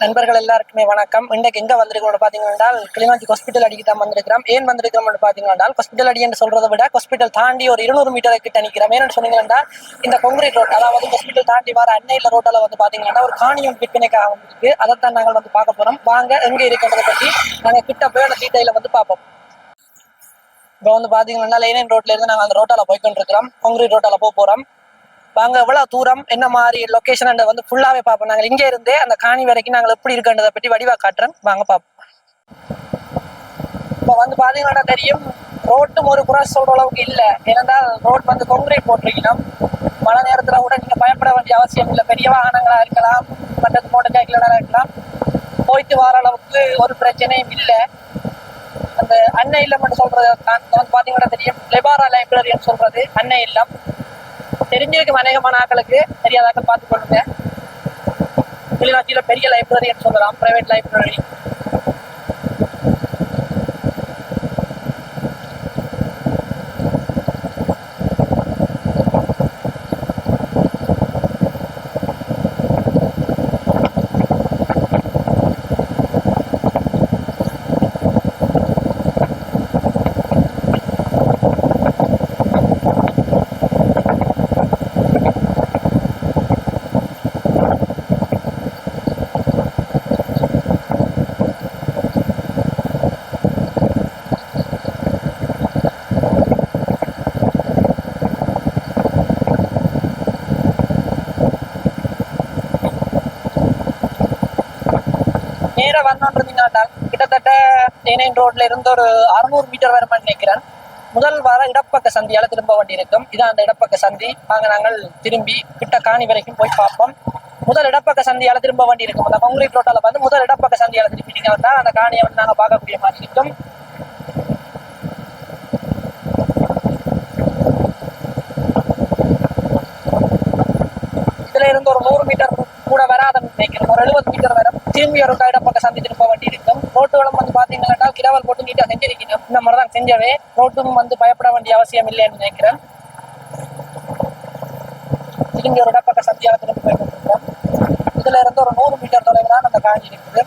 நண்பர்கள் எல்லாருக்குமே வணக்கம். இன்றைக்கு எங்க வந்திருக்கோம் பாத்தீங்கன்னா கிளிநொச்சி ஹாஸ்பிட்டல் அடிக்கு தான் வந்திருக்கிறோம். ஏன் வந்திருக்கிறோம் பாத்தீங்கன்னா ஹாஸ்பிட்டல் அடி என்று சொல்றதை விட ஹாஸ்பிட்டல் தாண்டி ஒரு இருநூறு மீட்டர் கிட்ட நிக்கிறோம் ஏன்னு சொன்னீங்கன்னா இந்த கொங்கிரீட் ரோட் அதாவது ஹாஸ்பிட்டல் தாண்டி வர அன்னையில ரோட்டில் வந்து பாத்தீங்கன்னா ஒரு காணியம் விற்பனைக்காக வந்திருக்கு. அதைத்தான் நாங்கள் வந்து பார்க்க போறோம். வாங்க எங்க இருக்கிறத பற்றி நாங்க கிட்ட போய் அந்த டீட்டெயில வந்து பார்ப்போம். இப்போ வந்து பாத்தீங்கன்னா லைனின் ரோட்ல இருந்து நாங்க அந்த ரோட்டால போய்க்கொண்டு இருக்கிறோம் கொங்கிரீட் ரோட்டால போக போறோம். வாங்க எவ்வளவு தூரம் என்ன மாதிரி லொகேஷன் வந்து ஃபுல்லாவே பார்ப்போம். நாங்கள் இங்கே இருந்தே அந்த காணி வரைக்கும் நாங்கள் எப்படி இருக்கன்றதை பற்றி வடிவா காட்டுறேன். வாங்க பார்ப்போம். இப்போ வந்து பாத்தீங்கன்னா தெரியும் ரோட்டும் ஒரு புறம் சொல்ற அளவுக்கு இல்லை. ஏனென்றால் ரோட் வந்து கொங்கிரீட் போட்டிருக்கணும். மழை நேரத்தில் கூட நீங்கள் பயப்பட வேண்டிய அவசியம் இல்லை. பெரிய வாகனங்களாக இருக்கலாம் மற்றது மோட்டர் சைக்கிளா இருக்கலாம். போயிட்டு வர அளவுக்கு ஒரு பிரச்சனையும் இல்லை. அந்த அன்னை இல்லம் சொல்றது தான் வந்து பாத்தீங்கன்னா தெரியும். லெபாரா லைப்ரரின்னு சொல்றது அன்னை இல்லம். தெரிஞ்சிருக்கும் அநேகமான ஆட்களுக்கு தெரியாதாக்கள் பார்த்து கொள்ளுங்க கிளிநாச்சியில் பெரிய லைப்ரரின்னு சொல்லலாம் பிரைவேட் லைப்ரரி நேரா வந்தோன்றீங்கன்னா கிட்டத்தட்ட தேனைன் ரோட்ல இருந்து ஒரு அறுநூறு மீட்டர் வரை நினைக்கிறேன். முதல் வார இடப்பக்க சந்தியால திரும்ப வேண்டி இருக்கும் இதான் அந்த இடப்பக்க சந்தி. வாங்க நாங்கள் திரும்பி கிட்ட காணி வரைக்கும் போய் பார்ப்போம். முதல் இடப்பக்க சந்தியால திரும்ப வேண்டி இருக்கும் அந்த காங்கிரீட் ரோட்டால வந்து முதல் இடப்பக்க சந்தியால திரும்பிட்டீங்க நீங்க வந்தா அந்த காணியை வந்து நாங்க பார்க்கக்கூடிய மாதிரி இருக்கும். இதுல இருந்து ஒரு நூறு மீட்டர் கூட வராதுன்னு நினைக்கிறேன். ஒரு எழுபது மீட்டர் வரும் திரும்பி ஒரு இடப்பக்க சந்தி திரும்ப வேண்டி இருக்கும். ரோட்டு வளம் வந்து பாத்தீங்கன்னா கிரவல் போட்டு நீட்டா செஞ்சிருக்கணும். இந்த மாதிரி தான் செஞ்சவே ரோட்டும் வந்து பயப்பட வேண்டிய அவசியம் இல்லைன்னு நினைக்கிறேன். திரும்பி ஒரு இடப்பக்க சந்தியாக திரும்பி போயிட்டு இருக்கோம் இதுல இருந்து ஒரு நூறு மீட்டர் தொலைவு தான் அந்த காணி இருக்குது.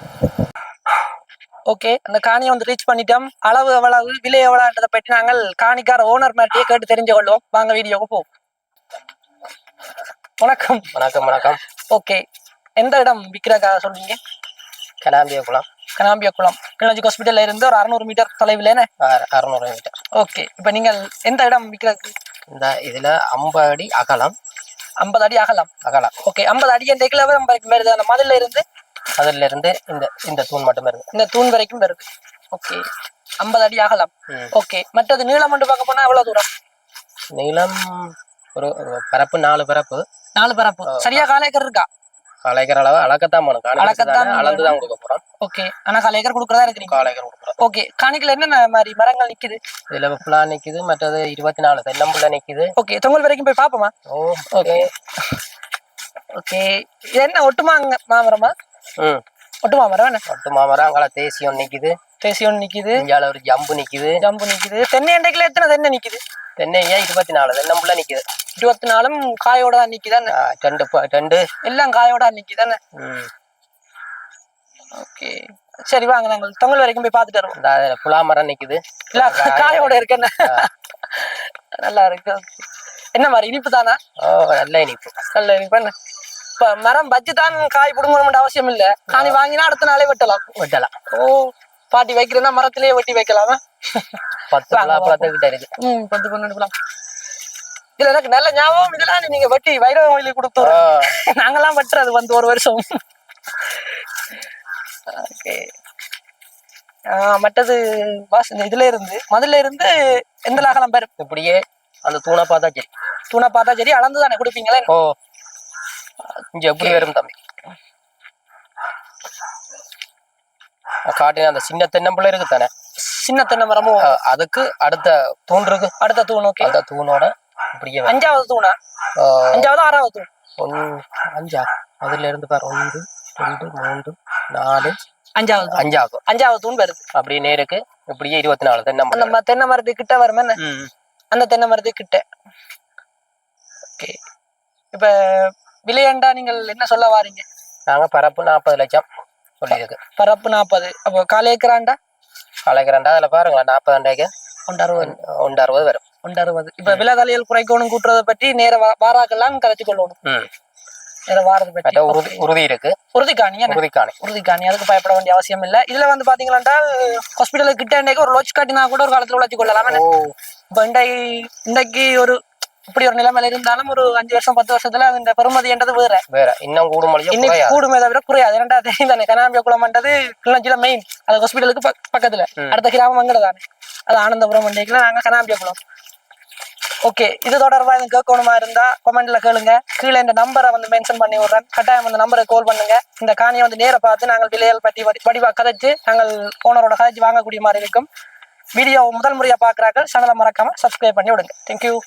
ஓகே அந்த காணியை வந்து ரீச் பண்ணிட்டோம். அளவு எவ்வளவு விலை எவ்வளவுன்றதை பற்றி நாங்கள் காணிக்கார ஓனர் மேட்டையே கேட்டு தெரிஞ்சு கொள்வோம். வாங்க வீடியோக்கு போ வணக்கம். வணக்கம் வணக்கம். ஓகே எந்த இடம் விற்கிறக்கா சொல்றீங்க? கலாம்பிய குளம். கனாம்பியா குளம். கிளிநொச்சி ஹாஸ்பிட்டல்ல இருந்து ஒரு அறுநூறு மீட்டர் தொலைவில் அற- அறுநூறு மீட்டர். ஓகே இப்போ நீங்கள் எந்த இடம் விற்கிறதுக்கு இந்த இதுல ஐம்பது அடி அகலம். ஐம்பது அடி ஆகலாம் அகலம். ஓகே ஐம்பது அடி என்ற கிலோ வருது அந்த மதில இருந்து அதுல இருந்து? இந்த இந்த தூண் மட்டும் இருக்கு. இந்த தூண் வரைக்கும் வருது ஓகே ஐம்பது அடி ஆகலாம் ம். ஓகே மற்றது நீளம் மட்டும் பார்க்க போனா எவ்வளவு தூரம்? நீளம் ஒரு ஒரு பரப்பு நாலு பரப்பு. நாலு பரப்பு. சரியா காலேக்கர் இருக்கா? காலைக்கிற அளவு அளக்கத்தான் போகணும் அளக்கத்தான் காணிக்கிறதானே அளந்து தான் கொடுக்க போறோம். ஓகே ஆனா காலேக்கர் கொடுக்கறதா இருக்கிறீங்க? காலைக்கிற கொடுக்குறோம். ஓகே காணிக்கல என்னென்ன மாதிரி மரங்கள் நிக்குது? இதுல புலா நிக்குது. மற்றது இருபத்தி நாலு தென்னம்புள்ள நிக்குது. ஓகே தொங்கல் வரைக்கும் போய் பாப்போமா? ஓகே ஓகே இது என்ன? ஒட்டுமாங்க மாமரமா? ம். ஒட்டு மாமரம் என்ன? ஒட்டு மாமரம் அங்கால தேசியம் நிக்குது. தேசியம் நிக்குது. இஞ்சால ஒரு ஜம்பு நிக்குது. ஜம்பு நிக்குது. தென்னை அண்டைக்குல எத்தனை தென்னை நிக்குது? தென்னையா இருபத்தி நாலு தென்னம்புள்ள நிக்குது. இருபத்தி நாலும் காயோட தான் நிக்குதானே ரெண்டு ரெண்டு. எல்லாம் காயோட நிக்குதானே ஓகே. சரி வாங்க நாங்கள் தொங்கல் வரைக்கும் போய் பார்த்துட்டு வருவோம். புலா மரம் நிக்குது. இல்ல காயோட இருக்கு என்ன நல்லா இருக்கு. என்ன மாதிரி இனிப்பு தானா? ஓ நல்ல இனிப்பு. நல்ல இனிப்பு என்ன? இப்ப மரம் பஜ்ஜி தான் காய் பிடுங்கணும்னு அவசியம் இல்ல. காணி வாங்கினா அடுத்த நாளே வெட்டலாம். வெட்டலாம். ஓ. பாட்டி வைக்கிறேன்னா மரத்திலேயே வெட்டி வைக்கலாமா? பத்து பலாப்பழத்துக்கிட்ட இருக்கு. ம் பத்து பன்னெண்டு பழம் இதுல எனக்கு நல்ல ஞாபகம் இதெல்லாம் நீங்க வெட்டி வைரவ கோயிலுக்கு கொடுத்து நாங்கெல்லாம் வெட்டுறது வந்து ஒரு வருஷம். ஓகே. மற்றது வாஸ் இந்த இதுல இருந்து மதுல இருந்து எந்த லாகலாம் பேர்? இப்படியே அந்த தூணை பார்த்தா சரி. தூணை பார்த்தா சரி அளந்து தானே கொடுப்பீங்களே ஓ. இங்க எப்படி வரும் தம்பி? காட்டின அந்த சின்ன தென்னம்பிள்ளை இருக்கு தானே சின்ன தென்னை மரமும் அதுக்கு அடுத்த தூண் இருக்கு. அடுத்த தூண் ஓகே அந்த தூணோட இப்படியே. அஞ்சாவது தூணா? அஞ்சாவது ஆறாவது தூண்? ஒன்னு அஞ்சா? அதுல இருந்து பாரு. ஒன்று ரெண்டு மூன்று நாலு. அஞ்சாவது அஞ்சாகும் அஞ்சாவது. தூண் வருது. அப்படியே நேருக்கு இப்படியே இருபத்தி நாலு அந்த தென்னம்பிள்ளை ம- தென்னை மரத்துக்கு கிட்ட வரும். அந்த தென்னை மரத்துக்கு கிட்ட. ஓகே. இப்ப விலையண்டா நீங்கள் என்ன சொல்ல வாரீங்க? நாங்க பரப்பு நாற்பது லட்சம். சொல்லியிருக்கு. பரப்பு நாற்பது அப்போ கால் ஏக்கராண்டா? கலைக்கிறேன்டா அதில் பாருங்களேன் நாற்பது அண்டைக்கு. ஒன்று அறுபது. ஒன்று அறுபது வரும். ஒன்று அறுபது. இப்போ விலை தலையில் குறைக்கணும் கூட்டுறதை பற்றி நேர வாராக்கெல்லாம் கதைச்சு கொள்ளணும் உறுதி உறுதி இருக்கு. உறுதிக்காணி என்ன? உறுதிக்காணி. உறுதிக்காணி. அதுக்கு பயப்பட வேண்டிய அவசியம் இல்லை. இதுல வந்து பாத்தீங்கன்னா ஹாஸ்பிட்டலுக்கு கிட்ட இன்றைக்கு ஒரு லோச் காட்டினா கூட ஒரு காலத்துல உழைச்சி கொள்ளலாம் இப்போ இண்டை இன்றைக்கு ஒரு இப்படி ஒரு நிலைமையில இருந்தாலும் ஒரு அஞ்சு வருஷம் பத்து வருஷத்துல அந்த பெருமதின்றது வேற. வேற. இன்னும் கூடும் மொழியும் இன்னைக்கு கூடுமே தவிர குறையாது. ஏன்டா தெரியும் தானே கனாம்பிய குளம்ன்றது கிளஞ்சில மெயின் அது ஹாஸ்பிட்டலுக்கு பக்- பக்கத்துல. அடுத்த கிராமம் அங்கே தானே. அது ஆனந்தபுரம் மண்டிக்குல நாங்க கனாம்பிய குளம். ஓகே இது தொடர்பா எனக்கு கேட்கணுமா இருந்தா கமெண்ட்ல கேளுங்க. கீழே இந்த நம்பரை வந்து மென்ஷன் பண்ணி விடுறேன். கட்டாயம் அந்த நம்பரை கால் பண்ணுங்க. இந்த காணியை வந்து நேர பார்த்து நாங்கள் விலைகள் பற்றி வடி- வடிவா கதைச்சு நாங்கள் ஓனரோட கதைச்சு வாங்கக்கூடிய மாதிரி இருக்கும். வீடியோ முதல் முறையா பாக்குறாங்க சேனலை மறக்காம சப்ஸ்கிரைப் பண்ணி விடுங்க. தேங்க்யூ